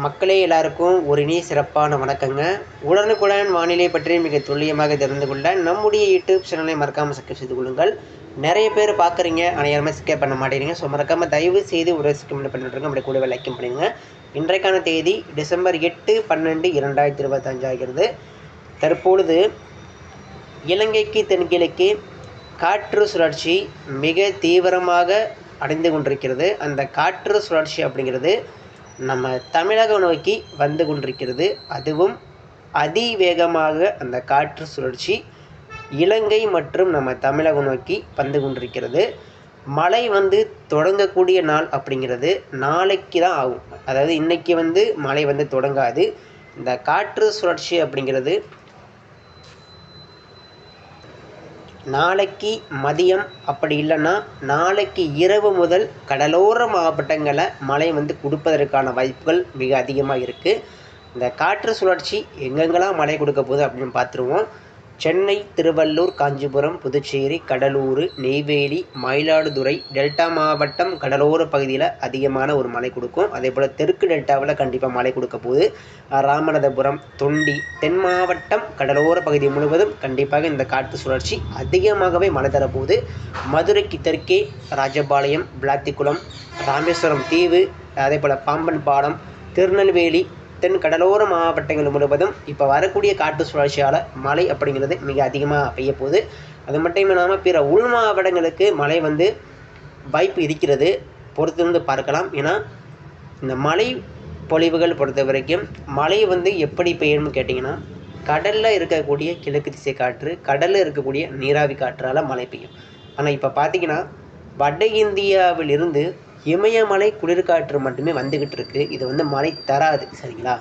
மக்களே எல்லாருக்கும் ஒரு இனிய சிறப்பான வணக்கங்க. உடனுக்குடன் வானிலை பற்றி மிக துல்லியமாக தெரிந்து கொள்ள நம்முடைய யூடியூப் சேனலை மறக்காமல் சப்ஸ்கிரைப் செய்து கொள்ளுங்கள். நிறைய பேர் பார்க்குறீங்க ஆனால் யாருமே சப்ஸ்கிரைப் பண்ண மாட்டேங்கிறீங்க. ஸோ மறக்காமல் தயவு செய்து ஒரு சப்ஸ்கிரைப் பண்ணிட்டுருங்க அப்படி கூடவே லைக்கும் பண்ணிடுங்க. இன்றைக்கான தேதி டிசம்பர் எட்டு பன்னெண்டு இரண்டாயிரத்தி இருபத்தஞ்சு ஆகிறது. தற்பொழுது இலங்கைக்கு தென்கிழக்கு காற்று சுழற்சி மிக தீவிரமாக அடைந்து கொண்டிருக்கிறது. அந்த காற்று சுழற்சி அப்படிங்கிறது நம்ம தமிழகம் நோக்கி வந்து கொண்டிருக்கிறது அதுவும் அதிவேகமாக அந்த காற்று சுழற்சி இலங்கை மற்றும் நம்ம தமிழகம் நோக்கி வந்து கொண்டிருக்கிறது. மழை வந்து தொடங்கக்கூடிய நாள் அப்படிங்கிறது நாளைக்கு தான் ஆகும். அதாவது இன்றைக்கி வந்து மழை வந்து தொடங்காது. இந்த காற்று சுழற்சி அப்படிங்கிறது நாளைக்கு மதியம் அப்படி இல்லைன்னா நாளைக்கு இரவு முதல் கடலோர மாவட்டங்களில் மழை வந்து கொடுப்பதற்கான வாய்ப்புகள் மிக அதிகமாக இருக்குது இந்த காற்று சுழற்சி எங்கெங்கெல்லாம் மழை கொடுக்க போகுது அப்படின்னு பார்த்துருவோம். சென்னை திருவள்ளூர் காஞ்சிபுரம் புதுச்சேரி கடலூர் நெய்வேலி மயிலாடுதுறை டெல்டா மாவட்டம் கடலோர பகுதியில் அதிகமான ஒரு மழை கொடுக்கும். அதே போல் தெற்கு டெல்டாவில் கண்டிப்பாக மழை கொடுக்க போகுது. ராமநாதபுரம் தொண்டி தென் மாவட்டம் கடலோர பகுதி முழுவதும் கண்டிப்பாக இந்த காற்று சுழற்சி அதிகமாகவே மழை தரப்போகுது. மதுரைக்கு தெற்கே ராஜபாளையம் விளாத்திக்குளம் ராமேஸ்வரம் தீவு அதே போல் பாம்பன் பாலம் திருநெல்வேலி தென் கடலோர மாவட்டங்கள் முழுவதும் இப்போ வரக்கூடிய காற்று சுழற்சியால் மழை அப்படிங்கிறது மிக அதிகமாக பெய்ய போகுது. அது மட்டும் இல்லாமல் பிற உள் மாவட்டங்களுக்கு மழை வந்து வாய்ப்பு இருக்கிறது. பொறுத்திருந்து பார்க்கலாம். ஏன்னா இந்த மழை பொழிவுகள் பொறுத்த வரைக்கும் மழை வந்து எப்படி பெய்யணும்னு கேட்டிங்கன்னா கடலில் இருக்கக்கூடிய கிழக்கு திசை காற்று கடலில் இருக்கக்கூடிய நீராவி காற்றால் மழை பெய்யும். ஆனால் இப்போ பார்த்தீங்கன்னா வட இந்தியாவிலிருந்து இமயமலை குளிர்காற்று மட்டுமே வந்துக்கிட்டு இருக்குது இது வந்து மழை தராது சரிங்களா?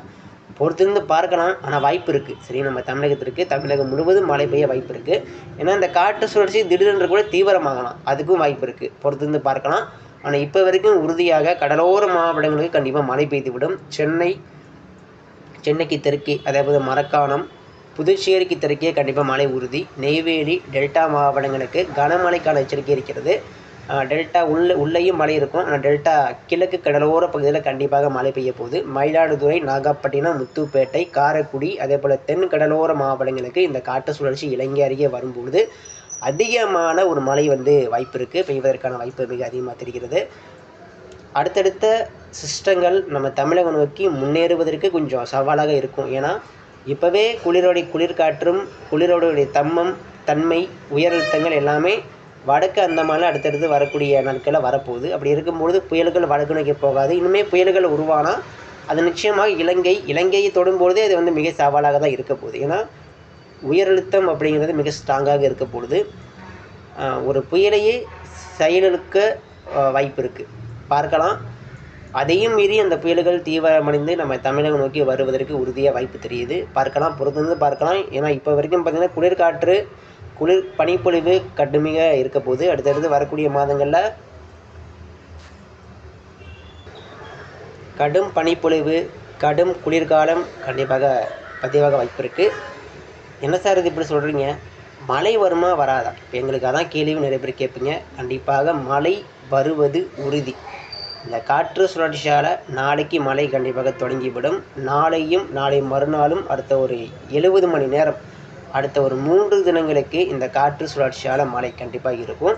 பொறுத்திருந்து பார்க்கலாம். ஆனால் வாய்ப்பு இருக்குது சரி நம்ம தமிழகத்திற்கு தமிழகம் முழுவதும் மழை பெய்ய வாய்ப்பு இருக்குது ஏன்னா இந்த காற்று சுழற்சி திடீரென்று கூட தீவிரமாகலாம். அதுக்கும் வாய்ப்பு இருக்குது பொறுத்திருந்து பார்க்கலாம். ஆனால் இப்போ வரைக்கும் உறுதியாக கடலோர மாவட்டங்களுக்கு கண்டிப்பாக மழை பெய்து விடும் சென்னை சென்னைக்கு தெற்கே அதாவது மரக்காணம் புதுச்சேரிக்கு தெற்கே கண்டிப்பாக மழை உறுதி. நெய்வேலி டெல்டா மாவட்டங்களுக்கு கனமழைக்கான எச்சரிக்கை இருக்கிறது. டெல்டா உள்ள உள்ளேயும் மழை இருக்கும். ஆனால் டெல்டா கிழக்கு கடலோர பகுதியில் கண்டிப்பாக மழை பெய்ய போகுது. மயிலாடுதுறை நாகப்பட்டினம் முத்துப்பேட்டை காரைக்குடி அதே போல் தென் கடலோர மாவட்டங்களுக்கு இந்த காற்று சுழற்சி இலங்கை அருகே வரும்பொழுது அதிகமான ஒரு மழை வந்து வாய்ப்பு இருக்குது பெய்வதற்கான வாய்ப்பு மிக அதிகமாக தெரிகிறது. அடுத்தடுத்த சிஸ்டங்கள் நம்ம தமிழகம் நோக்கி முன்னேறுவதற்கு கொஞ்சம் சவாலாக இருக்கும். ஏன்னா இப்போவே குளிரோடைய குளிர்காற்றும் குளிரோடைய தம்மம் தன்மை உயரழுத்தங்கள் எல்லாமே வடக்கு அந்தமானில் அடுத்தடுத்து வரக்கூடிய நாட்களில் வரப்போகுது. அப்படி இருக்கும்பொழுது புயல்கள் வடக்கு நோக்கி போகாது. இன்னுமே புயல்கள் உருவானால் அது நிச்சயமாக இலங்கை இலங்கையை தொடும்பொழுதே அது வந்து மிக சவாலாக தான் இருக்க போகுது. ஏன்னா உயரழுத்தம் அப்படிங்கிறது மிக ஸ்ட்ராங்காக இருக்க பொழுது ஒரு புயலையே செயலுக்க வாய்ப்பு இருக்குது பார்க்கலாம். அதையும் மீறி அந்த புயல்கள் தீவிரமடைந்து நம்ம தமிழகம் நோக்கி வருவதற்கு உறுதியாக வாய்ப்பு தெரியுது. பார்க்கலாம். பொறுத்திருந்து பார்க்கலாம். ஏன்னா இப்போ வரைக்கும் பார்த்திங்கன்னா குளிர்காற்று குளிர் பனிப்பொழிவு கடுமையாக இருக்க போது அடுத்தடுத்து வரக்கூடிய மாதங்களில் கடும் பனிப்பொழிவு கடும் குளிர்காலம் கண்டிப்பாக பதிவாக வாய்ப்பு இருக்குது என்ன சார் இது இப்படி சொல்கிறீங்க மழை வருமா வராதா? இப்போ எங்களுக்கு அதான் கேள்வி நிறைய பேர் கேட்பீங்க. கண்டிப்பாக மழை வருவது உறுதி. இந்த காற்று சுழற்சியால் நாளைக்கு மழை கண்டிப்பாக தொடங்கிவிடும். நாளையும் நாளை மறுநாளும் அடுத்த ஒரு எழுபது மணி நேரம் அடுத்த ஒரு மூன்று தினங்களுக்கு இந்த காற்று சுழற்சியால் மழை கண்டிப்பாக இருக்கும்.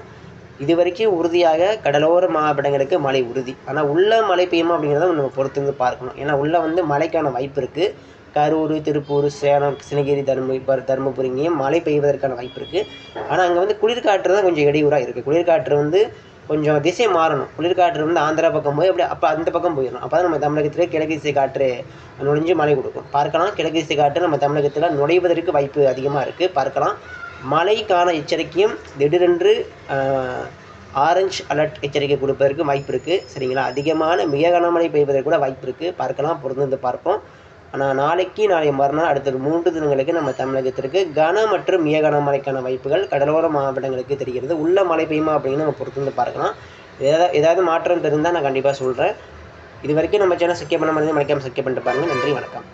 இது வரைக்கும் உறுதியாக கடலோர மாவட்டங்களுக்கு மழை உறுதி. ஆனால் உள்ளே மழை பெய்யுமா அப்படிங்கிறத நம்ம பொறுத்து வந்து பார்க்கணும். ஏன்னா உள்ளே வந்து மழைக்கான வாய்ப்பு இருக்குது கரூர் திருப்பூர் சேலம் கிருஷ்ணகிரி தருமபுரி தருமபுரி இங்கேயும் மழை பெய்வதற்கான வாய்ப்பு இருக்குது ஆனால் அங்கே வந்து குளிர்காற்று தான் கொஞ்சம் இடையூறாக இருக்குது குளிர்காற்று வந்து கொஞ்சம் திசை மாறணும். குளிர்காற்று வந்து ஆந்திரா பக்கம் போய் அப்படி அப்போ அந்த பக்கம் போயிடணும். அப்போ தான் நம்ம தமிழகத்தில் கிழக்கு திசை காற்று நுழைஞ்சு மழை கொடுக்கும். பார்க்கலாம் கிழக்கு திசை காற்று நம்ம தமிழகத்தில் நுழைவதற்கு வாய்ப்பு அதிகமாக இருக்குது பார்க்கலாம். மழைக்கான எச்சரிக்கையும் திடீரென்று ஆரஞ்ச் அலர்ட் எச்சரிக்கை கொடுப்பதற்கு வாய்ப்பு இருக்குது சரிங்களா? அதிகமான மிக கனமழை பெய்வதற்கு கூட வாய்ப்பு இருக்குது பார்க்கலாம் பொருந்து பார்ப்போம். ஆனால் நாளைக்கு நாளை மறுநாள் அடுத்த மூன்று தினங்களுக்கு நம்ம தமிழகத்திற்கு கன மற்றும் மிக கனமழைக்கான வாய்ப்புகள் கடலோர மாவட்டங்களுக்கு தெரிகிறது. உள்ள மழை பெய்யுமா அப்படின்னு நம்ம பொறுத்து வந்து பார்க்கலாம். ஏதாவது ஏதாவது மாற்றம் தெரிந்தால் நான் கண்டிப்பாக சொல்கிறேன் இது வரைக்கும் நம்ம சேனல் சக்கிய பண்ண மாதிரி மறைக்காமல் சக்கிய பண்ணிட்டு பாருங்கள் நன்றி வணக்கம்.